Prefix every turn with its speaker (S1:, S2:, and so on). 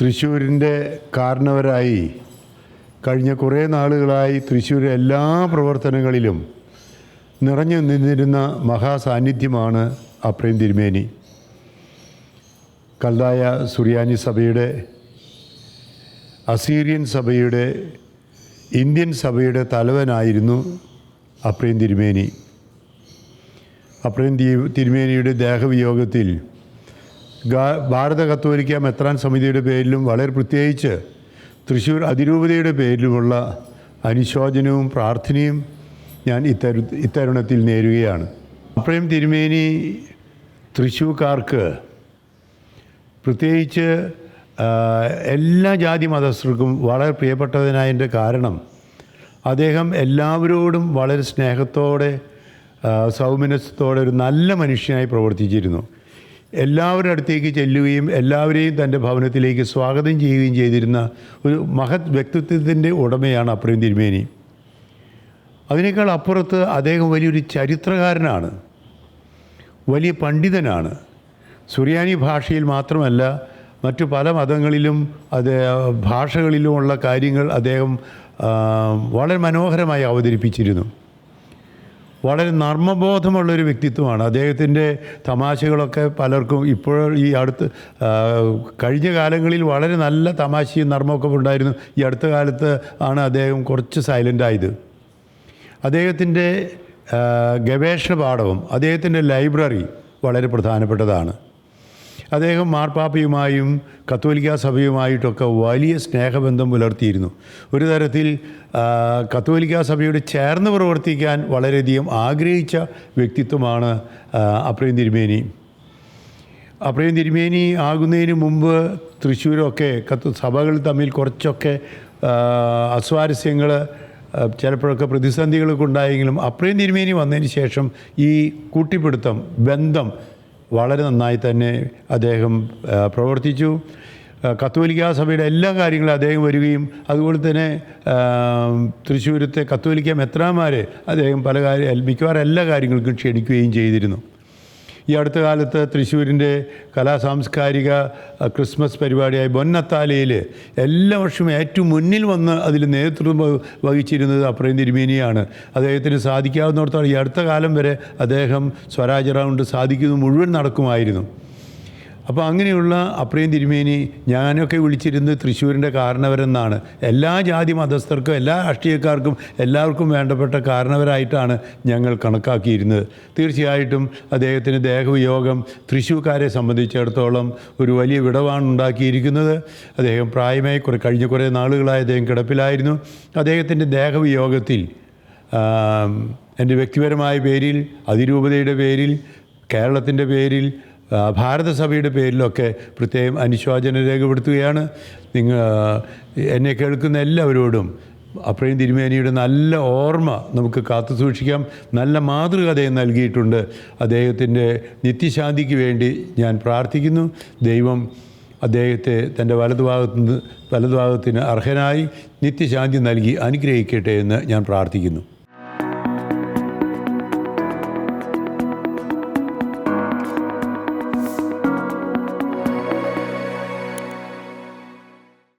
S1: തൃശ്ശൂരിന്റെ കാരണവരായി കഴിഞ്ഞ കുറേ നാളുകളായി തൃശ്ശൂർ എല്ലാ പ്രവർത്തനങ്ങളിലും നിറഞ്ഞു നിന്നിരുന്ന മഹാസാന്നിധ്യമാണ് അപ്രേം തിരുമേനി. കൽതായ സുറിയാനി സഭയുടെ അസീറിയൻ സഭയുടെ ഇന്ത്യൻ സഭയുടെ തലവനായിരുന്നു അപ്രേം തിരുമേനി. അപ്രേം തിരുമേനിയുടെ ദേഹവിയോഗത്തിൽ ഭാരത കത്തോലിക്ക മെത്രാൻ സമിതിയുടെ പേരിലും വളരെ പ്രത്യേകിച്ച് തൃശ്ശൂർ അതിരൂപതയുടെ പേരിലുമുള്ള അനുശോചനവും പ്രാർത്ഥനയും ഞാൻ ഇത്തരു ഇത്തരുണത്തിൽ നേരുകയാണ്. അപ്രേം തിരുമേനി തൃശ്ശൂർക്കാർക്ക് പ്രത്യേകിച്ച് എല്ലാ ജാതി മതസ്ഥർക്കും വളരെ പ്രിയപ്പെട്ടതിനായതിന്റെ കാരണം അദ്ദേഹം എല്ലാവരോടും വളരെ സ്നേഹത്തോടെ സൗമനസ്യത്തോടെ ഒരു നല്ല മനുഷ്യനായി പ്രവർത്തിച്ചിരുന്നു. എല്ലാവരുടെ അടുത്തേക്ക് ചെല്ലുകയും എല്ലാവരെയും തന്റെ ഭവനത്തിലേക്ക് സ്വാഗതം ചെയ്യുകയും ചെയ്തിരുന്ന ഒരു മഹത് വ്യക്തിത്വത്തിന്റെ ഉടമയാണ് അപ്രീം തിരുമേനി. അതിനേക്കാൾ അപ്പുറത്ത് അദ്ദേഹം വലിയൊരു ചരിത്രകാരനാണ്. വലിയ പണ്ഡിതനാണ്. സുറിയാനി ഭാഷയിൽ മാത്രമല്ല മറ്റു പല മതങ്ങളിലും അത് ഭാഷകളിലുമുള്ള കാര്യങ്ങൾ അദ്ദേഹം വളരെ മനോഹരമായി അവതരിപ്പിച്ചിരുന്നു. വളരെ നർമ്മബോധമുള്ളൊരു വ്യക്തിത്വമാണ്. അദ്ദേഹത്തിന്റെ തമാശകളൊക്കെ പലർക്കും ഇപ്പോൾ ഈ അടുത്ത് കഴിഞ്ഞ കാലങ്ങളിൽ വളരെ നല്ല തമാശയും നർമ്മമൊക്കെ ഉണ്ടായിരുന്നു. ഈ അടുത്ത കാലത്ത് ആണ് അദ്ദേഹം കുറച്ച് സൈലന്റ് ആയത്. അദ്ദേഹത്തിന്റെ ഗവേഷണ പാഠവും അദ്ദേഹത്തിന്റെ ലൈബ്രറി വളരെ പ്രധാനപ്പെട്ടതാണ്. അദ്ദേഹം മാർപ്പാപ്പയുമായും കത്തോലിക്ക സഭയുമായിട്ടൊക്കെ വലിയ സ്നേഹബന്ധം പുലർത്തിയിരുന്നു. ഒരു തരത്തിൽ കത്തോലിക്ക സഭയോട് ചേർന്ന് പ്രവർത്തിക്കാൻ വളരെയധികം ആഗ്രഹിച്ച വ്യക്തിത്വമാണ് അപ്രയം അപ്രേം തിരുമേനി. അപ്രയം തിരുമേനി ആകുന്നതിന് മുമ്പ് തൃശ്ശൂരൊക്കെ കത്ത് സഭകൾ തമ്മിൽ കുറച്ചൊക്കെ അസ്വാരസ്യങ്ങൾ ചിലപ്പോഴൊക്കെ പ്രതിസന്ധികളൊക്കെ ഉണ്ടായെങ്കിലും അപ്രയം തിരുമേനി വന്നതിന് ശേഷം ഈ കൂട്ടിപ്പിടുത്തം ബന്ധം വളരെ നന്നായി തന്നെ അദ്ദേഹം പ്രവർത്തിച്ചു. കത്തോലിക്കാ സഭയുടെ എല്ലാ കാര്യങ്ങളും അദ്ദേഹം വരികയും അതുപോലെ തന്നെ തൃശ്ശൂരത്തെ കത്തോലിക്ക മെത്രാന്മാരെ അദ്ദേഹം പല കാര്യം മിക്കവാറും എല്ലാ കാര്യങ്ങൾക്കും ക്ഷണിക്കുകയും ചെയ്തിരുന്നു. ഈ അടുത്ത കാലത്ത് തൃശ്ശൂരിന്റെ കലാ സാംസ്കാരിക അഹ്, ക്രിസ്മസ് പരിപാടിയായ ബൊന്നത്താലയിൽ എല്ലാ വർഷവും ഏറ്റവും മുന്നിൽ വന്ന് അതിൽ നേതൃത്വം വഹിച്ചിരുന്നത് അപ്രേം തിരുമേനിയാണ്. അദ്ദേഹത്തിന് സാധിക്കാവുന്നിടത്തോളം ഈ അടുത്ത കാലം വരെ അദ്ദേഹം സ്വരാജ് റൗണ്ട് സാധിക്കുന്നത് മുഴുവൻ നടക്കുമായിരുന്നു. അപ്പോൾ അങ്ങനെയുള്ള അപ്രേം തിരുമേനി ഞാനൊക്കെ വിളിച്ചിരുന്നത് തൃശ്ശൂരിന്റെ കാരണവരെന്നാണ്. എല്ലാ ജാതി മതസ്ഥർക്കും എല്ലാ രാഷ്ട്രീയക്കാർക്കും എല്ലാവർക്കും വേണ്ടപ്പെട്ട കാരണവരായിട്ടാണ് ഞങ്ങൾ കണക്കാക്കിയിരുന്നത്. തീർച്ചയായിട്ടും അദ്ദേഹത്തിന് ദേഹവിയോഗം തൃശ്ശൂർക്കാരെ സംബന്ധിച്ചിടത്തോളം ഒരു വലിയ വിടവാണ് ഉണ്ടാക്കിയിരിക്കുന്നത്. അദ്ദേഹം പ്രായമായി കുറേ കഴിഞ്ഞ കുറേ നാളുകളായി അദ്ദേഹം കിടപ്പിലായിരുന്നു. അദ്ദേഹത്തിന്റെ ദേഹവിയോഗത്തിൽ എന്റെ വ്യക്തിപരമായ പേരിൽ അതിരൂപതയുടെ പേരിൽ കേരളത്തിന്റെ പേരിൽ ഭാരതസഭയുടെ പേരിലൊക്കെ പ്രത്യേകം അനുശോചനം രേഖപ്പെടുത്തുകയാണ്. നിങ്ങൾ എന്നെ കേൾക്കുന്ന എല്ലാവരോടും അപ്രയും തിരുമേനിയുടെ നല്ല ഓർമ്മ നമുക്ക് കാത്തു സൂക്ഷിക്കാം. നല്ല മാതൃകഥയും നൽകിയിട്ടുണ്ട്. അദ്ദേഹത്തിന്റെ നിത്യശാന്തിക്ക് വേണ്ടി ഞാൻ പ്രാർത്ഥിക്കുന്നു. ദൈവം അദ്ദേഹത്തെ തന്റെ വലതുഭാഗത്ത് നിന്ന് വലതുഭാഗത്തിന് അർഹനായി നിത്യശാന്തി നൽകി അനുഗ്രഹിക്കട്ടെ എന്ന് ഞാൻ പ്രാർത്ഥിക്കുന്നു.